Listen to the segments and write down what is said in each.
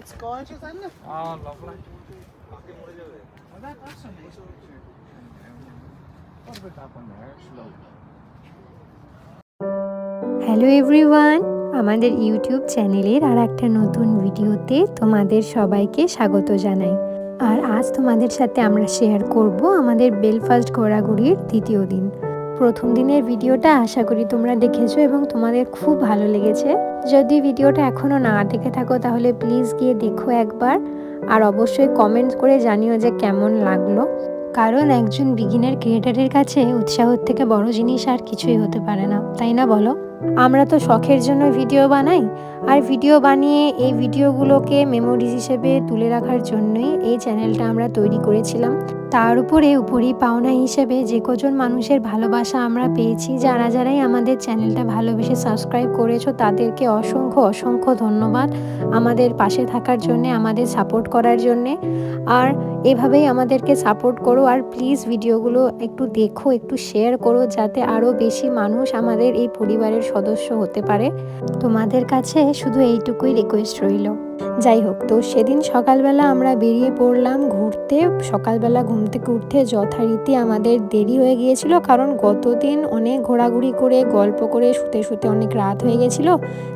Scotch is in Ah, lovely. that, that's a nice picture. What about that one there? Slow. Hello everyone আমাদের YouTube চ্যানেলের আর একটা নতুন ভিডিওতে তোমাদের সবাইকে স্বাগত জানাই আর আজ তোমাদের সাথে আমরা শেয়ার করব আমাদের বেলফাস্ট ঘোরাঘুরির দ্বিতীয় দিন প্রথম দিনের ভিডিওটা আশা করি তোমরা দেখেছ এবং তোমাদের খুব ভালো লেগেছে। যদি ভিডিওটা এখনও না দেখে থাকো, তাহলে প্লিজ গিয়ে দেখো একবার। আর অবশ্যই কমেন্ট করে জানিও যে কেমন লাগল। কারণ একজন বিগিনার ক্রিয়েটারের কাছে উৎসাহর থেকে বড় জিনিস আর কিছুই হতে পারে না, তাই না বলো? আমরা তো শখের জন্য ভিডিও বানাই, আর ভিডিও বানিয়ে এই ভিডিওগুলোকে মেমোরিজ হিসেবে তুলে রাখার জন্যই এই চ্যানেলটা আমরা তৈরি করেছিলাম। তার উপরে উপরই পাওনা হিসেবে যে কজন মানুষের ভালোবাসা আমরা পেয়েছি, যারা যারাই আমাদের চ্যানেলটা ভালোবেসে সাবস্ক্রাইব করেছ, তাদেরকে অসংখ্য অসংখ্য ধন্যবাদ আমাদের পাশে থাকার জন্যে, আমাদের সাপোর্ট করার জন্যে। আর এভাবেই আমাদেরকে সাপোর্ট করো, আর প্লিজ ভিডিওগুলো একটু দেখো, একটু শেয়ার করো, যাতে আরও বেশি মানুষ আমাদের এই পরিবারের সদস্য হতে পারে। তোমাদের কাছে শুধু এইটুকুই রিকোয়েস্ট রইল। যাই হোক, তো সেদিন সকালবেলা আমরা বেরিয়ে পড়লাম ঘুরতে। সকালবেলা ঘুম থেকে উঠতে যথারীতি আমাদের দেরি হয়ে গিয়েছিল কারণ গতদিন অনেক ঘোরাঘুরি করে, গল্প করে, শুতে শুতে অনেক রাত হয়ে গেছিল।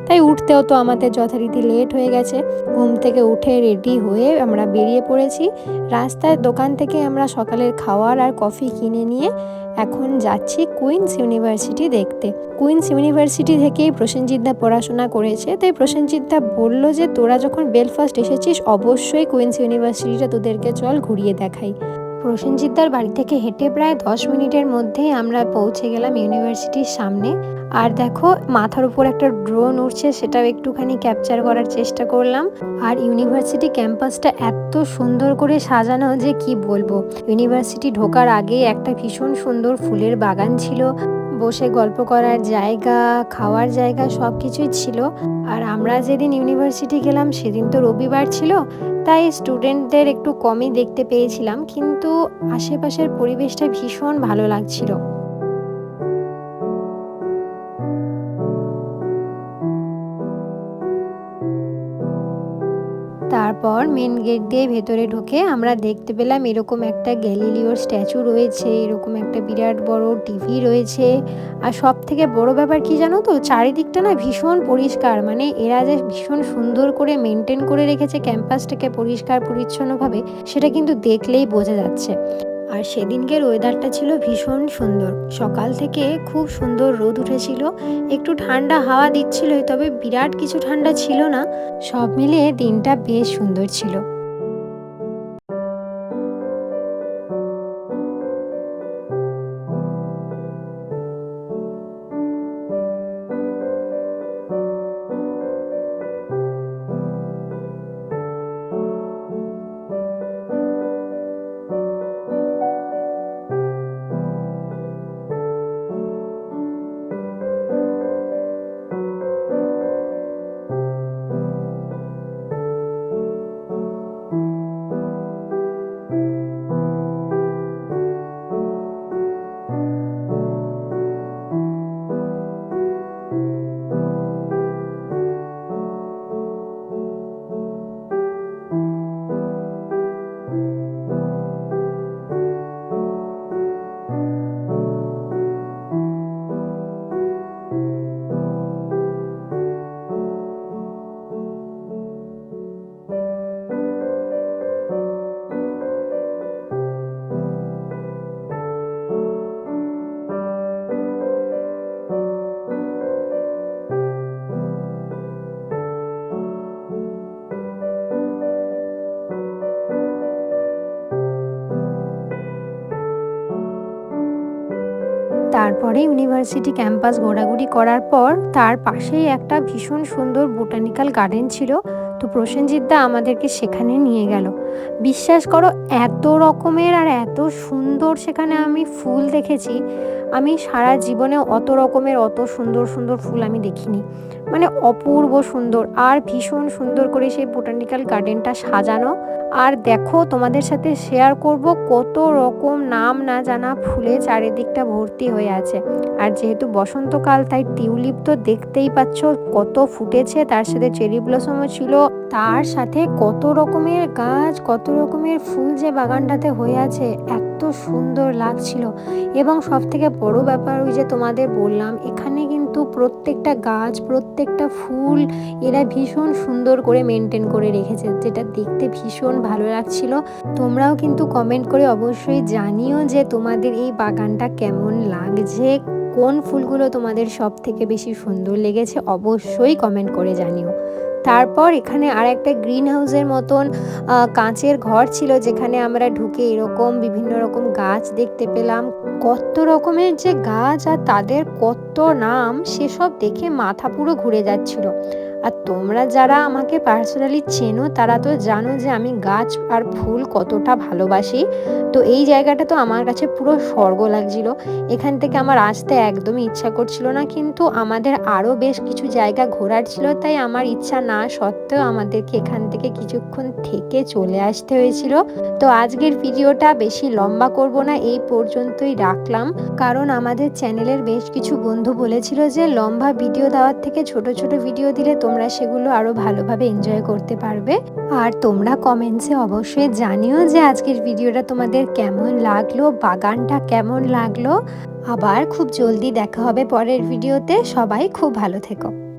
তাই উঠতেও তো আমাদের যথারীতি লেট হয়ে গেছে। ঘুম থেকে উঠে রেডি হয়ে আমরা বেরিয়ে পড়েছি। রাস্তার দোকান থেকে আমরা সকালের খাওয়ার আর কফি কিনে নিয়ে এখন যাচ্ছি কুইন্স ইউনিভার্সিটি দেখতে। কুইন্স ইউনিভার্সিটি থেকেই প্রসেনজিৎদা পড়াশোনা করেছে, তাই প্রসেনজিৎদা বলল যে তোরা যখন বেলফাস্ট এসেছিস, অবশ্যই কুইন্স ইউনিভার্সিটিটা তোদেরকে চল ঘুরিয়ে দেখাই। প্রসেনজিৎদার বাড়ি থেকে হেঁটে প্রায় দশ মিনিটের মধ্যেই আমরা পৌঁছে গেলাম ইউনিভার্সিটির সামনে। আর দেখো, মাথার উপর একটা ড্রোন উঠছে সেটাও একটুখানি ক্যাপচার করার চেষ্টা করলাম। আর ইউনিভার্সিটি ক্যাম্পাসটা এত সুন্দর করে সাজানো যে কি বলব? ইউনিভার্সিটি ঢোকার আগে একটা ভীষণ সুন্দর ফুলের বাগান ছিল। বসে গল্প করার জায়গা, খাওয়ার জায়গা সব কিছুই ছিল। আর আমরা যেদিন ইউনিভার্সিটি গেলাম, সেদিন তো রবিবার ছিল, তাই স্টুডেন্টদের একটু কমই দেখতে পেয়েছিলাম। কিন্তু আশেপাশের পরিবেশটা ভীষণ ভালো লাগছিল। তারপর মেন গেট দিয়ে ভেতরে ঢুকে আমরা দেখতে পেলাম এরকম একটা গ্যালিলিওর স্ট্যাচু রয়েছে, এরকম একটা বিরাট বড় টিভি রয়েছে। আর সব থেকে বড় ব্যাপার কি জানো তো? চারিদিকটা না ভীষণ পরিষ্কার মানে এরা যে ভীষণ সুন্দর করে মেনটেন করে রেখেছে ক্যাম্পাসটাকে পরিষ্কার পরিচ্ছন্নভাবে, সেটা কিন্তু দেখলেই বোঝা যাচ্ছে। আর সেদিনকের ওয়েদারটা ছিল ভীষণ সুন্দর। সকাল থেকে খুব সুন্দর রোদ উঠেছিল। একটু ঠান্ডা হাওয়া দিচ্ছিলই, তবে বিরাট কিছু ঠান্ডা ছিল না। সব মিলিয়ে দিনটা বেশ সুন্দর ছিল। তারপরে ইউনিভার্সিটি ক্যাম্পাস ঘোরাঘুরি করার পর তার পাশেই একটা ভীষণ সুন্দর বোটানিক্যাল গার্ডেন ছিল। তো প্রসেনজিৎদা আমাদেরকে সেখানে নিয়ে গেল। বিশ্বাস করো, এত রকমের আর এত সুন্দর সেখানে আমি ফুল দেখেছি। আমি সারা জীবনে অত রকমের, অত সুন্দর সুন্দর ফুল আমি দেখিনি। মানে অপূর্ব সুন্দর। আর ভীষণ সুন্দর করে সেই বোটানিক্যাল গার্ডেনটা সাজানো। আর দেখো, তোমাদের সাথে শেয়ার করব কত রকম নাম না জানা ফুলে চারিদিকটা ভর্তি হয়ে আছে। আর যেহেতু বসন্তকাল, তাই টিউলিপ তো দেখতেই পাচ্ছ কত ফুটেছে। তার সাথে চেরি ব্লসমও ছিল। তার সাথে কত রকমের গাছ, কত রকমের ফুল যে বাগানটাতে হয়ে আছে, এত সুন্দর লাগছিল। এবং সব থেকে বড় ব্যাপার ওই যে তোমাদের বললাম, এখানে কিন্তু প্রত্যেকটা গাছ, প্রত্যেকটা ফুল এরা ভীষণ সুন্দর করে মেনটেন করে রেখেছে, যেটা দেখতে ভীষণ ভালো লাগছিল। তোমরাও কিন্তু কমেন্ট করে অবশ্যই জানিও যে তোমাদের এই বাগানটা কেমন লাগছে। কোন ফুলগুলো তোমাদের সব থেকে বেশি সুন্দর লেগেছে অবশ্যই কমেন্ট করে জানিও। তারপর এখানে আর একটা গ্রিন হাউসের মতন কাঁচের ঘর ছিল যেখানে আমরা ঢুকে এরকম বিভিন্ন রকম গাছ দেখতে পেলাম। কত রকমের যে গাছ আর তাদের কত নাম, সেসব দেখে মাথা পুরো ঘুরে যাচ্ছিল। আর তোমরা যারা আমাকে পার্সোনালি চেনো, তারা তো জানো যে আমি গাছ আর ফুল কতটা ভালোবাসি। তো এই জায়গাটা তো আমার কাছে পুরো স্বর্গ লাগছিল। এখান থেকে আমার আসতে একদমই ইচ্ছা করছিল না, কিন্তু আমাদের আরও বেশ কিছু জায়গা ঘোরার ছিল, তাই আমার ইচ্ছা না সত্ত্বেও আমাদেরকে এখান থেকে কিছুক্ষণ থেকে চলে আসতে হয়েছিল। তো আজকের ভিডিওটা বেশি লম্বা করব না, এই পর্যন্তই রাখলাম। কারণ আমাদের চ্যানেলের বেশ কিছু বন্ধু বলেছিল যে, লম্বা ভিডিও দেওয়ার থেকে ছোট ছোট ভিডিও দিলে তোমরা সেগুলো আরও ভালোভাবে এনজয় করতে পারবে। আর তোমরা কমেন্টসে অবশ্যই জানিও যে আজকের ভিডিওটা তোমাদের কেমন লাগল, বাগানটা কেমন লাগল। আবার খুব জলদি দেখা হবে পরের ভিডিওতে সবাই খুব ভালো থেকো।